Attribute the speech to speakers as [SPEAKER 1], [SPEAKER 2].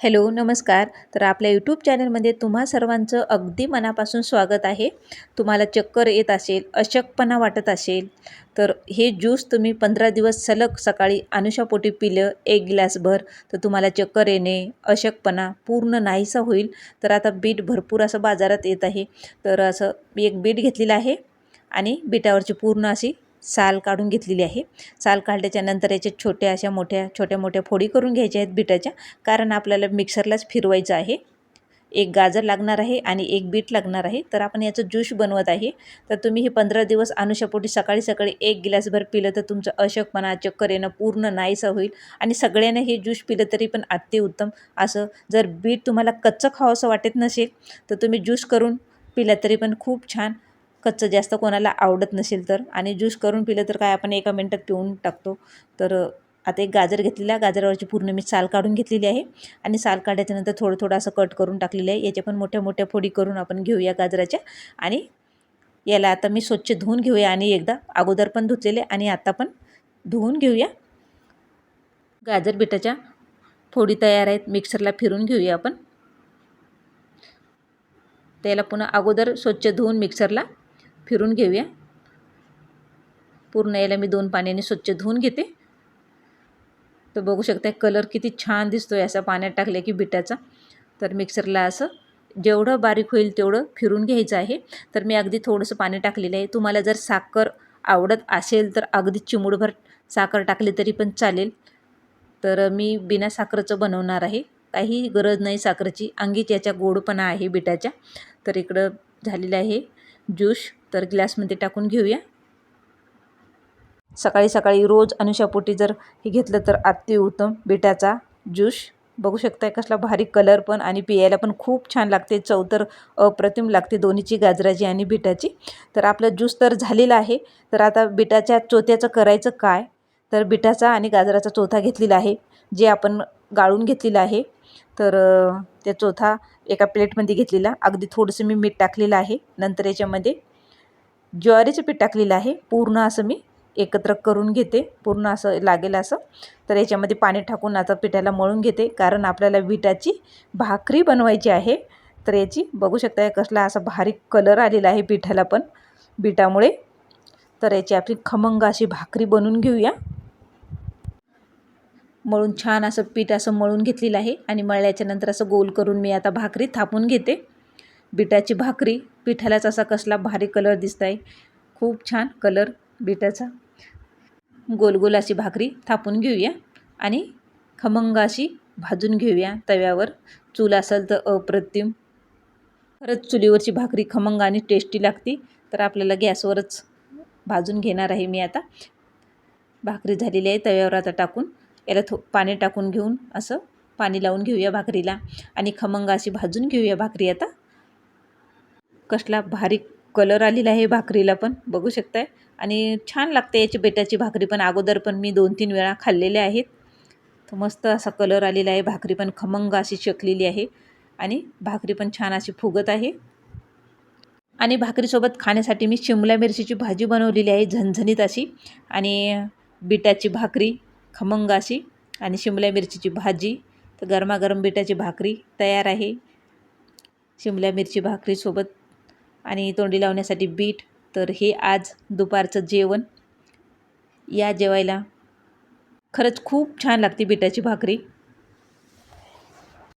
[SPEAKER 1] Hello नमस्कार. तर आपल्या यूट्यूब चॅनलमध्ये तुम्हा सर्वांचं अगदी मनापासून स्वागत आहे. तुम्हाला चक्कर येत असेल अशक्तपणा वाटत असेल तर हे ज्यूस तुम्ही पंधरा दिवस सलग सकाळी अनुषापोटी पिलं एक ग्लासभर तर तुम्हाला चक्कर येणे अशक्तपणा पूर्ण नाहीसा होईल. तर आता बीट भरपूर असं बाजारात येत आहे. तर असं मी एक बीट घेतलेलं आहे आणि बीटावरची पूर्ण अशी साल काढून घेतलेली आहे. साल काढल्याच्या नंतर याच्या छोट्या अशा मोठ्या छोट्या मोठ्या फोडी करून घ्यायच्या आहेत बीटाच्या. कारण आपल्याला मिक्सरलाच फिरवायचं आहे. एक गाजर लागणार आहे आणि एक बीट लागणार आहे. तर आपण याचं ज्यूस बनवत आहे. तर तुम्ही हे पंधरा दिवस अनुषापोटी सकाळी सकाळी एक गिलासभर पिलं तर तुमचं अशकपणा चक्कर येणं पूर्ण नाहीसं होईल. आणि सगळ्यांना हे ज्यूस पिलं तरी पण अतिउत्तम. असं जर बीट तुम्हाला कच्चं खावंसं वाटत नसेल तर तुम्ही ज्यूस करून पिलं तरी पण खूप छान. कच्चं जास्त कोणाला आवडत नसेल तर. आणि ज्यूस करून पिलं तर काय आपण एका मिनटात पिऊन टाकतो. तर आता एक गाजर घेतलेला गाजरावरची पूर्ण मी साल काढून घेतलेली आहे. आणि साल काढल्याच्यानंतर थोडं थोडं असं कट करून टाकलेलं आहे. याच्या पण मोठ्या मोठ्या फोडी करून आपण घेऊया गाजराच्या. आणि याला आता मी स्वच्छ धुवून घेऊया. आणि एकदा अगोदर पण धुतलेले आणि आता पण धुवून घेऊया. गाजर बिटाच्या फोडी तयार आहेत. मिक्सरला फिरून घेऊया आपण. त्याला पुन्हा अगोदर स्वच्छ धुवून मिक्सरला फिरून घेऊया. पूर्ण याला मी दोन पाण्याने स्वच्छ धुवून घेते. तर बघू शकता कलर किती छान दिसतो आहे असा पाण्यात टाकल्या की बिटाचा. तर मिक्सरला असं जेवढं बारीक होईल तेवढं फिरून घ्यायचं आहे. तर मी अगदी थोडंसं पाणी टाकलेलं आहे. तुम्हाला जर साखर आवडत असेल तर अगदी चिमूडभर साखर टाकली तरी पण चालेल. तर मी बिना साखरेचं बनवणार आहे. काही गरज नाही साखरेची. अंगीच याच्या गोडपणा आहे बिटाच्या. तर इकडं झालेलं आहे ज्यूस. तर ग्लासमध्ये टाकून घेऊया. सकाळी सकाळी रोज अनुषापोटी जर हे घेतलं तर अतिउत्तम बिटाचा ज्यूस. बघू शकताय कसला भारी कलर पण आणि पियायला पण खूप छान लागते. चव तर अप्रतिम लागते दोन्हीची गाजराची आणि बिटाची. तर आपला ज्यूस तर झालेला आहे. तर आता बिटाच्या चोथ्याचं करायचं काय? तर बिटाचा आणि गाजराचा चोथा घेतलेला आहे जे आपण गाळून घेतलेला आहे. तर त्या चोथा एका प्लेटमध्ये घेतलेला. अगदी थोडंसं मी मीठ टाकलेलं आहे नंतर याच्यामध्ये ज्वारीचं पीठ टाकलेलं आहे. पूर्ण असं मी एकत्र करून घेते. पूर्ण असं लागेल असं. तर याच्यामध्ये पाणी टाकून आता पिठाला मळून घेते. कारण आपल्याला विटाची भाकरी बनवायची आहे. तर याची बघू शकता कसला असा भारी कलर आलेला आहे पिठाला पण बिटामुळे तर याची आपली खमंग अशी भाकरी बनवून घेऊया. मळून छान असं पीठ असं मळून घेतलेलं आहे. आणि मळल्याच्या नंतर असं गोल करून मी आता भाकरी थापून घेते. बिटाची भाकरी. पिठालाच असा कसला भारी कलर दिसत आहे खूप छान कलर बिटाचा. गोलगोल अशी भाकरी थापून घेऊया आणि खमंग अशी भाजून घेऊया तव्यावर. चूल असेल तर अप्रतिम. खरंच चुलीवरची भाकरी खमंग आणि टेस्टी लागते. तर आपल्याला गॅसवरच भाजून घेणार आहे मी आता. भाकरी झालेली आहे तव्यावर आता टाकून. याला थो पाणी टाकून घेऊन असं पाणी लावून घेऊया भाकरीला. आणि खमंग अशी भाजून घेऊया भाकरी आता. कसला भारी कलर आलेला आहे भाकरीला पण. बघू शकताय. आणि छान लागते याची बेटाची भाकरी पण. अगोदर पण मी दोन तीन वेळा खाल्लेल्या आहेत. तर मस्त असा कलर आलेला आहे. भाकरी पण खमंग अशी शेकलेली आहे. आणि भाकरी पण छान अशी फुगत आहे. आणि भाकरीसोबत खाण्यासाठी मी शिमला मिरचीची भाजी बनवलेली आहे. झणझणीत अशी. आणि बिटाची भाकरी खमंग अशी. आणि शिमला मिरचीची भाजी. तर गरमागरम बिटाची भाकरी तयार आहे. शिमला मिरची भाकरीसोबत आणि तोंडी लावण्यासाठी बीट. तर हे आज दुपारचं जेवण. या जेवायला खरंच खूप छान लागते बिटाची भाकरी.